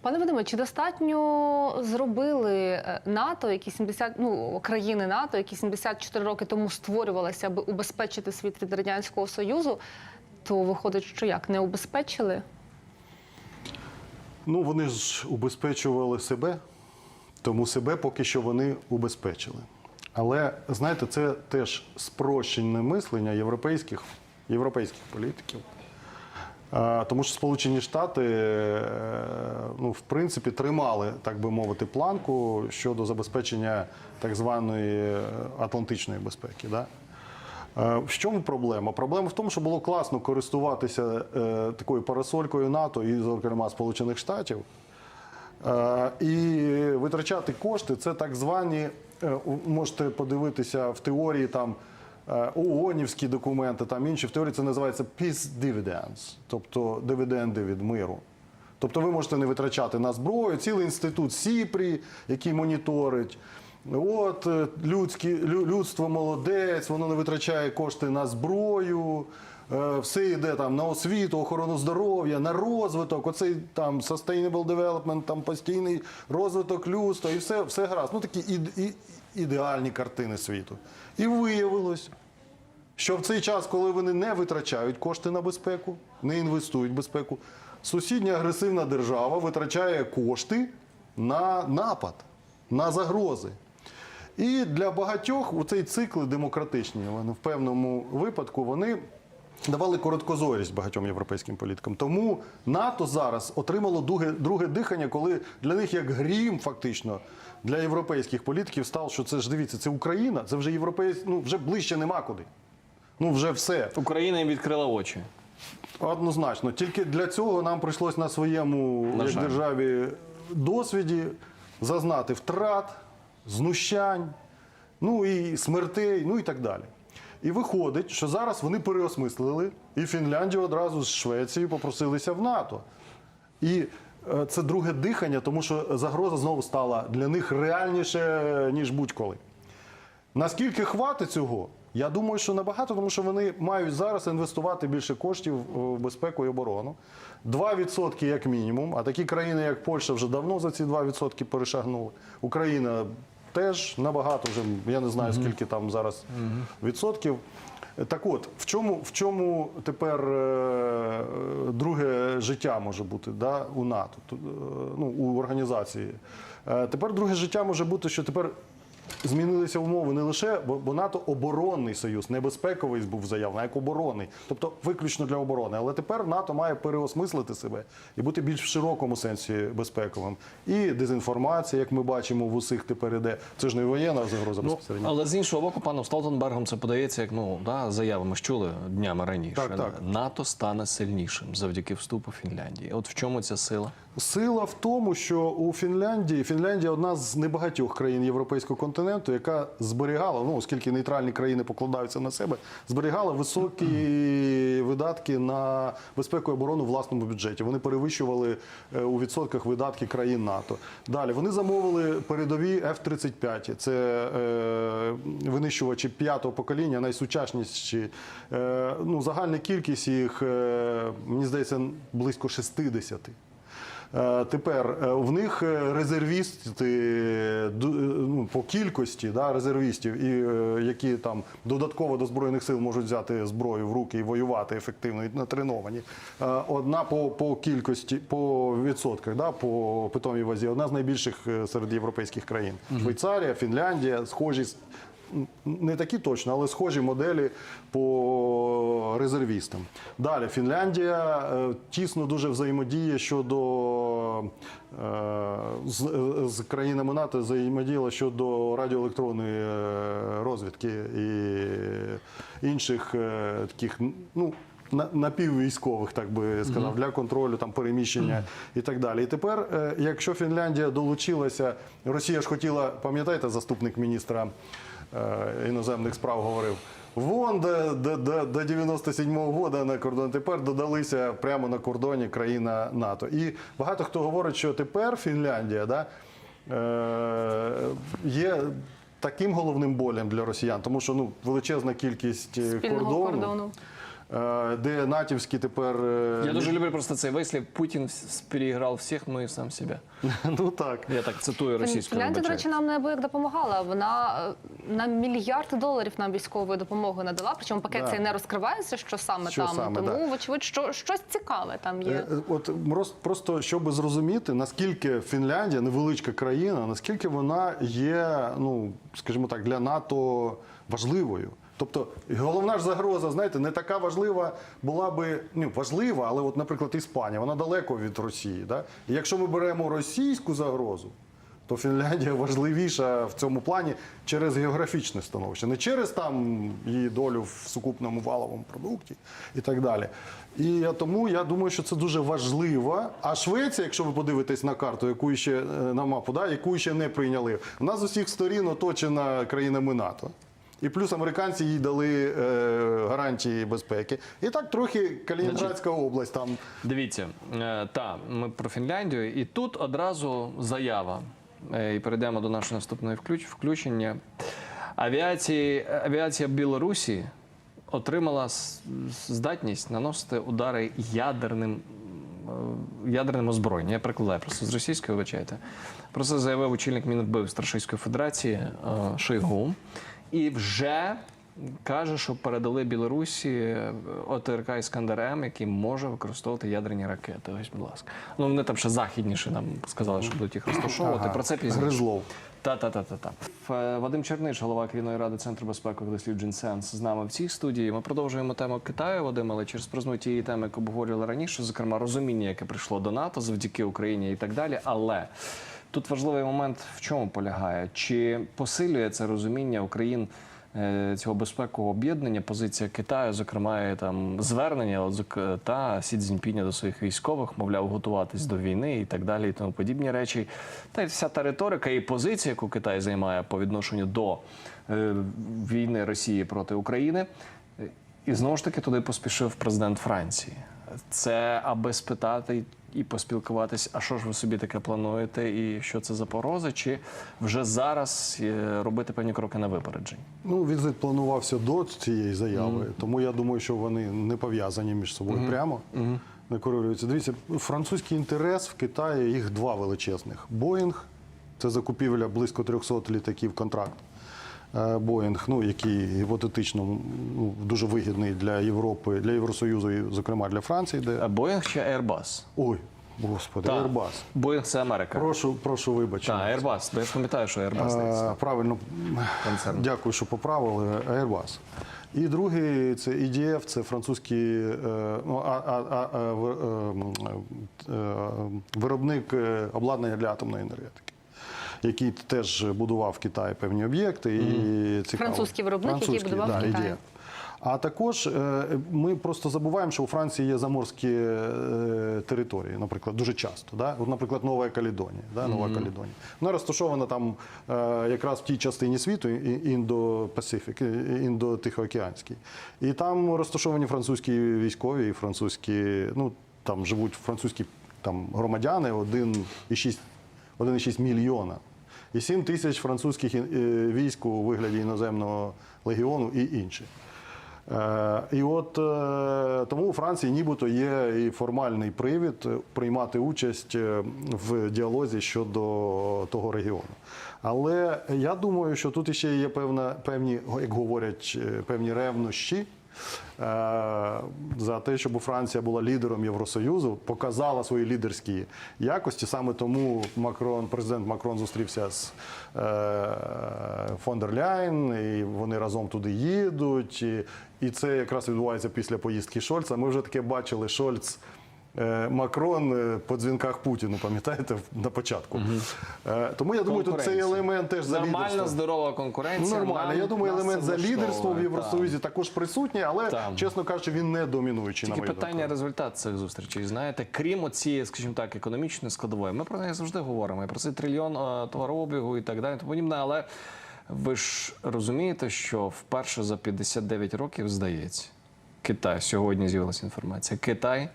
Пане Вадиме, чи достатньо зробили е, НАТО, які 70, ну, країни НАТО, які 74 роки тому створювалися, аби убезпечити світ від радянського союзу? То виходить, що як не убезпечили? Ну, вони ж убезпечували себе, тому себе поки що вони убезпечили. Але знаєте, це теж спрощене мислення європейських, європейських політиків. А, Тому що Сполучені Штати, е, ну, в принципі, тримали, так би мовити, планку щодо забезпечення так званої е, атлантичної безпеки. Да? Е, В чому проблема? Проблема в тому, що було класно користуватися е, такою парасолькою НАТО і, зокрема, Сполучених Штатів. Е, І витрачати кошти це так звані, е, можете подивитися в теорії там е, ООНівські документи, там інші в теорії це називається peace dividends, тобто дивіденди від миру. Тобто ви можете не витрачати на зброю, цілий інститут СІПРІ, який моніторить. От е, людські, людство молодець, воно не витрачає кошти на зброю, е, все йде там на освіту, охорону здоров'я, на розвиток, оцей там sustainable development, там постійний розвиток людства і все, все гаразд. Ну такі ід, і, ідеальні картини світу. І виявилось, що в цей час, коли вони не витрачають кошти на безпеку, не інвестують в безпеку, сусідня агресивна держава витрачає кошти на напад, на загрози. І для багатьох у цей цикли демократичні, вони в певному випадку вони давали короткозорість багатьом європейським політикам. Тому НАТО зараз отримало друге, друге дихання, коли для них як грім, фактично, для європейських політиків став, що це ж дивіться, це Україна, це вже європейськ, ну вже ближче нема куди. Ну вже все. Україна їм відкрила очі. Однозначно. Тільки для цього нам прийшлось на своєму На як державі досвіді зазнати втрат, знущань, ну і смертей, ну і так далі. І виходить, що зараз вони переосмислили, і Фінляндію одразу з Швецією попросилися в НАТО. І е, це друге дихання, тому що загроза знову стала для них реальніше, ніж будь-коли. Наскільки хватить цього? Я думаю, що набагато, тому що вони мають зараз інвестувати більше коштів в безпеку і оборону. 2% як мінімум. А такі країни, як Польща, вже давно за ці 2% перешагнули. Україна теж набагато вже, я не знаю, скільки там зараз відсотків. Так от, в чому, в чому тепер е, друге життя може бути да, у НАТО, е, ну, у організації? Е, тепер друге життя може бути, що тепер змінилися умови не лише, бо, бо НАТО оборонний союз, не безпековий був заявлений, як оборонний, тобто виключно для оборони. Але тепер НАТО має переосмислити себе і бути більш в широкому сенсі безпековим. І дезінформація, як ми бачимо, в усіх тепер іде. Це ж не воєнна загроза Ну, безпосередньо. але з іншого боку, паном Столтенбергом це подається як ну да, заява. Ми ж чули днями раніше. Так, так. НАТО стане сильнішим завдяки вступу Фінляндії. От в чому ця сила? Сила в тому, що у Фінляндії Фінляндія одна з небагатьох країн європейського континенту, яка зберігала, ну оскільки нейтральні країни покладаються на себе, зберігала високі видатки на безпеку і оборону в власному бюджеті. Вони перевищували е, у відсотках видатки країн НАТО. Далі вони замовили передові F-35. Це е, винищувачі п'ятого покоління, найсучасніші. Е, ну, загальна кількість їх, е, мені здається, близько 60. Е, Тепер е, в них е, резервісти ну, по кількості да, резервістів, і які там додатково до збройних сил можуть взяти зброю в руки і воювати ефективно і натреновані. Одна по, по кількості, по відсотках, да, по питомій вазі, одна з найбільших серед європейських країн. Швейцарія, Фінляндія, схожі не такі точно, але схожі моделі по резервістам. Далі Фінляндія е, тісно дуже взаємодіє щодо е, з, з країнами НАТО взаємодіяла щодо радіоелектронної е, розвідки і інших таких ну. Напіввійськових, так би сказав, для контролю там переміщення і так далі. І тепер, якщо Фінляндія долучилася, Росія ж хотіла, пам'ятаєте, заступник міністра іноземних справ говорив. Вон до, до, до, до 97-го года на кордон. Тепер додалися прямо на кордоні країна НАТО. І багато хто говорить, що тепер Фінляндія да, е, є таким головним болем для росіян, тому що ну, величезна кількість е, Спільного кордону. кордону. Е, де натівські тепер. е, Я дуже люблю просто цей вислів. Путін переіграв всіх, ну і сам себе. ну так. Я так цитую російською. Фінляндія, до речі, нам неабияк допомагала. Вона е, на мільярд доларів нам військової допомоги надала. Причому пакет Да. цей не розкривається, що саме Що там. саме, Тому, да. вочевидь, що щось цікаве там є. От просто щоб зрозуміти, наскільки Фінляндія невеличка країна, наскільки вона є, ну скажімо так, для НАТО важливою. Тобто головна ж загроза, знаєте, не така важлива була би ну, важлива, але от, наприклад, Іспанія, вона далеко від Росії. Да? І якщо ми беремо російську загрозу, то Фінляндія важливіша в цьому плані через географічне становище, не через там її долю в сукупному валовому продукті і так далі. І тому я думаю, що це дуже важливо. А Швеція, якщо ви подивитесь на карту, яку ще е, на мапу, да, яку ще не прийняли, вона з усіх сторін оточена країнами НАТО. І плюс американці їй дали е, гарантії безпеки. І так трохи Калінінградська область там Дивіться, е, та ми про Фінляндію, і тут одразу заява. Е, І перейдемо до нашого наступного включ- включення. Авіації, авіація Білорусі отримала здатність наносити удари ядерним. е, Ядерним озброєнням. Я перекладаю просто з російської, вибачайте. Про це заявив очільник Мінобивств Російської Федерації е, Шойгу. І вже каже, що передали Білорусі е, ОТРК Іскандер М, який може використовувати ядерні ракети. Ось, будь ласка. Ну вони там ще західніше нам сказали, що будуть їх розташовувати. Ага. Про це пізніше. Гризлов. Та та та та та Вадим Черниш, голова керівної ради Центру безпекових досліджень Сенс, з нами в цій студії. Ми продовжуємо тему Китаю, Вадим, але через призму тієї теми, яку обговорювали раніше, зокрема розуміння, яке прийшло до НАТО завдяки Україні і так далі. Але тут важливий момент в чому полягає? Чи посилює це розуміння Україн? Е, Цього безпекового об'єднання, позиція Китаю, зокрема, і там звернення от, зок- та Сі Цзіньпіня до своїх військових, мовляв, готуватись до війни і так далі, і тому подібні речі. Та й вся та риторика і позиція, яку Китай займає по відношенню до е, війни Росії проти України. Е, І знову ж таки туди поспішив президент Франції. Це аби спитати і поспілкуватись, а що ж ви собі таке плануєте, і що це за порози, чи вже зараз е, робити певні кроки на випередження? Ну, візит планувався до цієї заяви, тому я думаю, що вони не пов'язані між собою прямо. Не корелюються. Дивіться, французький інтерес в Китаї їх два величезних: Боїнг це закупівля близько 300 літаків контракт. Е, Боїнг, ну який гіпотетично ну, дуже вигідний для Європи, для Євросоюзу, і, зокрема для Франції, де А Боїнг чи Airbus? ой, господи, Так. Airbus. Боїнг це Америка. Прошу, прошу вибачення. Так, Airbus. Я ж пам'ятаю, що Airbus Е. Правильно, Концерн. дякую, що поправили Airbus. І другий це EDF, це французький е, ну, а, а, а, виробник обладнання для атомної енергетики. Який теж будував в Китаї певні об'єкти і цікаво. Французький виробник, який Французький, будував в да, Китаї. EDF. А також е, ми просто забуваємо, що у Франції є заморські е, території, наприклад, дуже часто. Да? От, наприклад, Нова Калідонія. Да? Нова Калідонія. Вона розташована там е, якраз в тій частині світу, індо-пасифік, індо-тихоокеанській. І там розташовані французькі військові і французькі, ну там живуть французькі там, громадяни 1,6 1,6 мільйона. І 7 тисяч французьких е, військ у вигляді іноземного легіону і інші. Е, І от е, тому у Франції нібито є і формальний привід приймати участь в діалозі щодо того регіону. Але я думаю, що тут ще є певна, певні, як говорять, певні ревнощі. Е, За те, щоб Франція була лідером Євросоюзу, показала свої лідерські якості. Саме тому Макрон, президент Макрон зустрівся з е, фон і вони разом туди їдуть. І це якраз відбувається після поїздки Шольца. Ми вже таке бачили Шольц. Е, Макрон е, по дзвінках Путіну, пам'ятаєте, на початку. Е, Тому я думаю, тут цей елемент теж за Нормальна, лідерство. здорова конкуренція. Ну, Нормально. Я думаю, елемент за лідерство в Євросоюзі також присутній, але, Так. чесно кажучи, він не домінуючий на Тільки питання думку. результат цих зустрічей. Знаєте, крім цієї, скажімо так, економічної складової, ми про неї завжди говоримо. І про цей трильйон товарообігу і так далі. Тому подібне, але ви ж розумієте, що вперше за 59 років здається, Китай сьогодні з'явилася інформація. Китай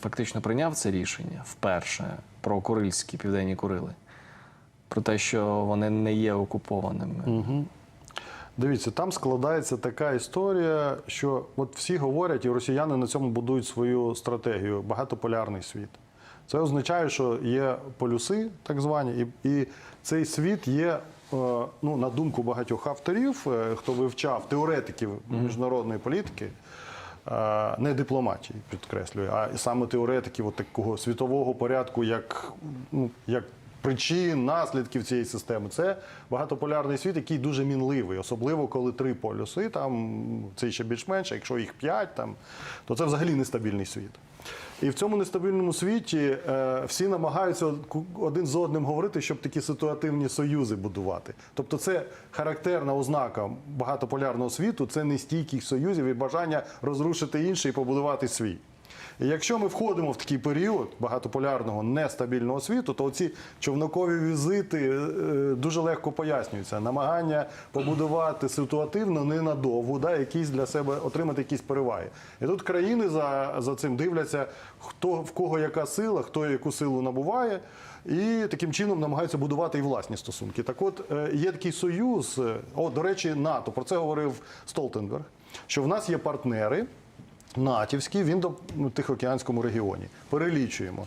фактично прийняв це рішення вперше про Курильські південні Курили. Про те, що вони не є окупованими. Дивіться, там складається така історія, що от всі говорять, і росіяни на цьому будують свою стратегію багатополярний світ. Це означає, що є полюси, так звані, і, і цей світ є, е, ну, на думку багатьох авторів, е, хто вивчав теоретиків міжнародної політики, е, не дипломатії, підкреслюю, а саме теоретиків от такого світового порядку, як, ну, як причин, наслідків цієї системи. Це багатополярний світ, який дуже мінливий, особливо коли три полюси, там це ще більш-менш, а якщо їх п'ять, там, то це взагалі нестабільний світ. І в цьому нестабільному світі е, всі намагаються один з одним говорити, щоб такі ситуативні союзи будувати. Тобто, це характерна ознака багатополярного світу, це нестійкість союзів і бажання розрушити інший і побудувати свій. І якщо ми входимо в такий період багатополярного нестабільного світу, то ці човнокові візити е, дуже легко пояснюються. Намагання побудувати ситуативно ненадовго, да, якісь для себе отримати якісь переваги. І тут країни за, за цим дивляться, хто в кого яка сила, хто яку силу набуває. І таким чином намагаються будувати і власні стосунки. Так от е, є такий союз, е, о, до речі, НАТО, про це говорив Столтенберг, що в нас є партнери, натівський, він до ну, Тихоокеанському регіоні. Перелічуємо.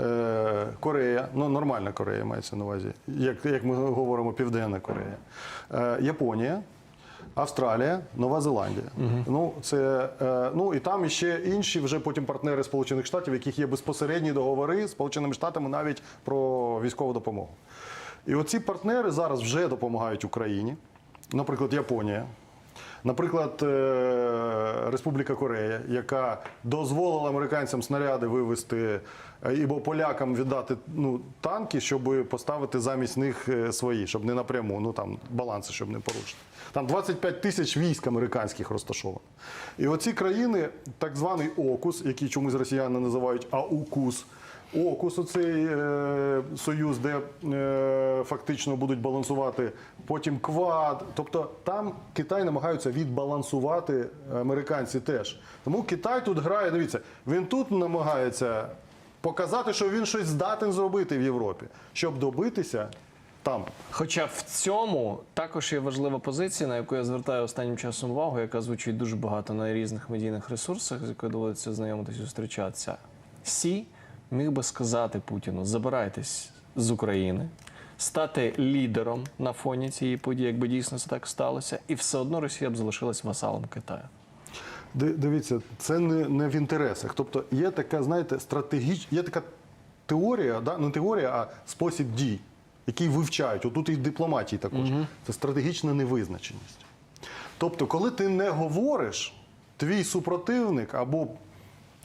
Е, Корея, ну нормальна Корея мається на увазі, як, як ми говоримо, Південна Корея, е, Японія, Австралія, Нова Зеландія. Ну, це, е, ну і там ще інші вже потім партнери Сполучених Штатів, яких є безпосередні договори з Сполученими Штатами навіть про військову допомогу. І оці партнери зараз вже допомагають Україні, наприклад, Японія. Наприклад, е, Республіка Корея, яка дозволила американцям снаряди вивезти е, або полякам віддати ну, танки, щоб поставити замість них е, свої, щоб не напряму, ну там баланси, щоб не порушити. Там 25 тисяч військ американських розташовано. І оці країни, так званий ОКУС, який чомусь росіяни називають АУКУС, ОКУС, оцей е, союз, де е, фактично будуть балансувати потім квад. Тобто там Китай намагаються відбалансувати американці теж. Тому Китай тут грає, дивіться, він тут намагається показати, що він щось здатен зробити в Європі, щоб добитися там. Хоча в цьому також є важлива позиція, на яку я звертаю останнім часом увагу, яка звучить дуже багато на різних медійних ресурсах, з якою доводиться знайомитись і зустрічатися. Сі міг би сказати Путіну: забирайтесь з України, стати лідером на фоні цієї події, якби дійсно це так сталося, і все одно Росія б залишилась васалом Китаю. Дивіться, це не, не в інтересах. Тобто є така, знаєте, стратегіч... є така теорія, да? не теорія, а спосіб дій, який вивчають. Отут і в дипломатії також. Це стратегічна невизначеність. Тобто, коли ти не говориш, твій супротивник або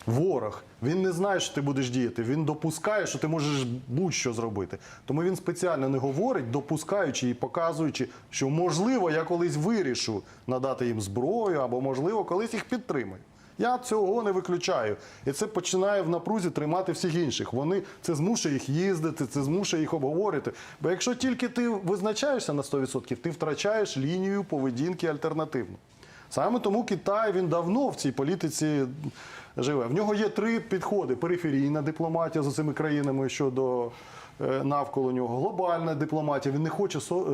ворог, він не знає, що ти будеш діяти. Він допускає, що ти можеш будь-що зробити. Тому він спеціально не говорить, допускаючи і показуючи, що можливо я колись вирішу надати їм зброю, або можливо колись їх підтримаю. Я цього не виключаю. І це починає в напрузі тримати всіх інших. Вони це змушує їх їздити, це змушує їх обговорити. Бо якщо тільки ти визначаєшся на 100%, ти втрачаєш лінію поведінки альтернативну. Саме тому Китай він давно в цій політиці живе. В нього є три підходи: периферійна дипломатія з цими країнами щодо е, навколо нього, глобальна дипломатія. Він не хоче со-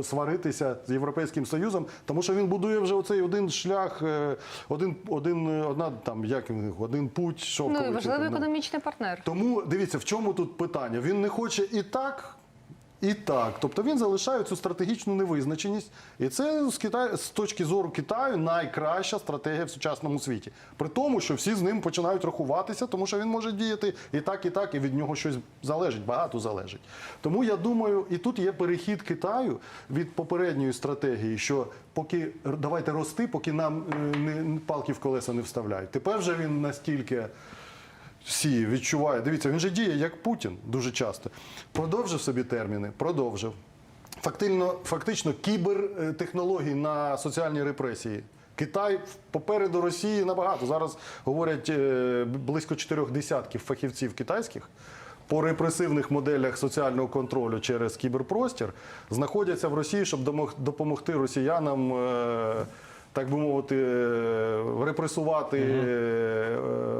е, сваритися з Європейським Союзом, тому що він будує вже оцей один шлях, е, один, один, е, одна там як він, один путь, шовковий. Ну важливий ну. економічний партнер. Тому дивіться, в чому тут питання. Він не хоче і так, і так. Тобто він залишає цю стратегічну невизначеність. І це з, Китаю, з точки зору Китаю найкраща стратегія в сучасному світі. При тому, що всі з ним починають рахуватися, тому що він може діяти і так, і так, і від нього щось залежить, багато залежить. Тому я думаю, і тут є перехід Китаю від попередньої стратегії, що поки давайте рости, поки нам е, не, палки в колеса не вставляють. Тепер вже він настільки всі відчуває. Дивіться, він же діє як Путін дуже часто. Продовжив собі терміни, продовжив. Фактично, фактично кібертехнологій на соціальні репресії. Китай попереду Росії набагато. Зараз говорять е, близько чотирьох десятків фахівців китайських по репресивних моделях соціального контролю через кіберпростір знаходяться в Росії, щоб допомогти росіянам е, так би мовити, е, репресувати е,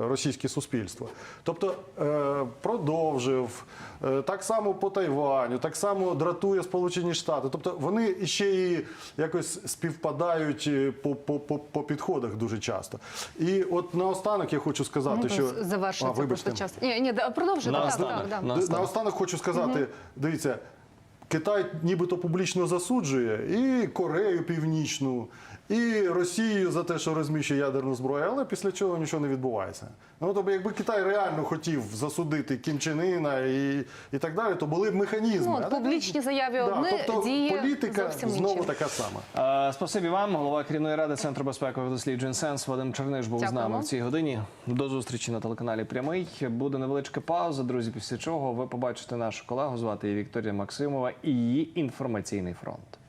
російське суспільство. Тобто е, продовжив е, так само по Тайваню, так само дратує Сполучені Штати. Тобто вони ще і якось співпадають е, по, по, по, по підходах дуже часто. І от наостанок я хочу сказати, Ну, що завершується А, просто час. Ні, ні, продовжуйте. Так, Наостанок. так, так. На- Д- Наостанок. Наостанок хочу сказати: дивіться, Китай нібито публічно засуджує і Корею Північну, і Росію за те, що розміщує ядерну зброю, але після чого нічого не відбувається. Ну тобто, якби Китай реально хотів засудити Кім Чен Іна і, і так далі, то були б механізми. Ну, от публічні заяви Да, одне, тобто дії політика зовсім знову інші. така сама. Е, Спасибі вам, голова керівної ради Центру безпекових досліджень Сенс Вадим Черниш був з нами в цій годині. До зустрічі на телеканалі Прямий. Буде невеличка пауза, друзі. Після чого ви побачите нашу колегу, звати її Вікторія Максимова і її інформаційний фронт.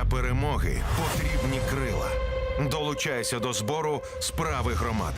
Для перемоги потрібні крила. Долучайся до збору справи громад.